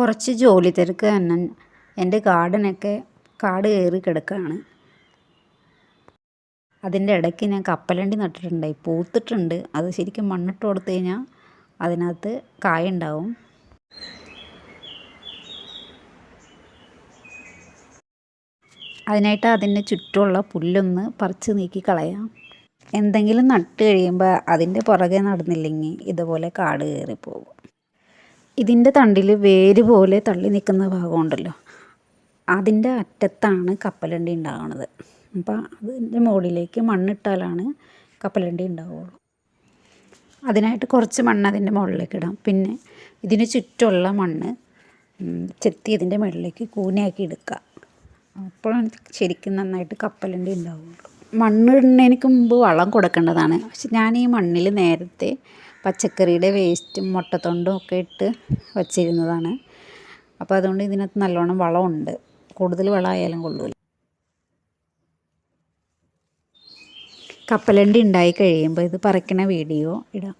കുറച്ച് ജോലി തിരക്ക് തന്നെ എന്റെ ഗാർഡനൊക്കെ കാട് കയറി കിടക്കുകയാണ്. അതിന്റെ ഇടയ്ക്ക് ഞാൻ കപ്പലണ്ടി നട്ടിട്ടുണ്ടായി പൂത്തിട്ടുണ്ട്. അത് ശരിക്കും മണ്ണിട്ട് കൊടുത്തു കഴിഞ്ഞാൽ അതിനകത്ത് കായ ഉണ്ടാവും. അതിനായിട്ട് അതിന്റെ ചുറ്റുമുള്ള പുല്ലൊന്ന് പറിച്ച് നീക്കി കളയാം. എന്തെങ്കിലും നട്ട് കഴിയുമ്പോൾ അതിന്റെ പുറകെ നടന്നില്ലെങ്കിൽ ഇതുപോലെ കാട് കയറിപ്പോകും ഇതിന്റെ തണ്ടിൽ വേര് പോലെ തള്ളി നിൽക്കുന്ന ഭാഗമുണ്ടല്ലോ. അതിന്റെ അറ്റത്താണ് കപ്പലണ്ടി ഉണ്ടാകുന്നത് അപ്പോൾ അതിന്റെ മുകളിലേക്ക് മണ്ണിട്ടാലാണ് കപ്പലണ്ടി ഉണ്ടാവുള്ളൂ. അതിനായിട്ട് കുറച്ച് മണ്ണ് അതിന്റെ മുകളിലേക്ക് ഇടാം. പിന്നെ ഇതിന് ചുറ്റുമുള്ള മണ്ണ് ചെത്തി ഇതിന്റെ മുകളിലേക്ക് കൂനയാക്കി എടുക്കുക. അപ്പോഴാണ് ശരിക്കും നന്നായിട്ട് കപ്പലണ്ടി ഉണ്ടാവുള്ളൂ. മണ്ണ് ഇടുന്നതിന് മുമ്പ് വളം കൊടുക്കേണ്ടതാണ്. പക്ഷെ ഞാൻ ഈ മണ്ണിൽ നേരത്തെ പച്ചക്കറിയുടെ വേസ്റ്റും മുട്ടത്തൊണ്ടും ഒക്കെ ഇട്ട് വച്ചിരുന്നതാണ്. അപ്പോൾ അതുകൊണ്ട് ഇതിനകത്ത് നല്ലോണം വളമുണ്ട്. കൂടുതൽ വളമായാലും കൊള്ളൂല. കപ്പലണ്ടി ഉണ്ടായി കഴിയുമ്പോൾ ഇത് പറിക്കണ വീഡിയോ ഇടാം.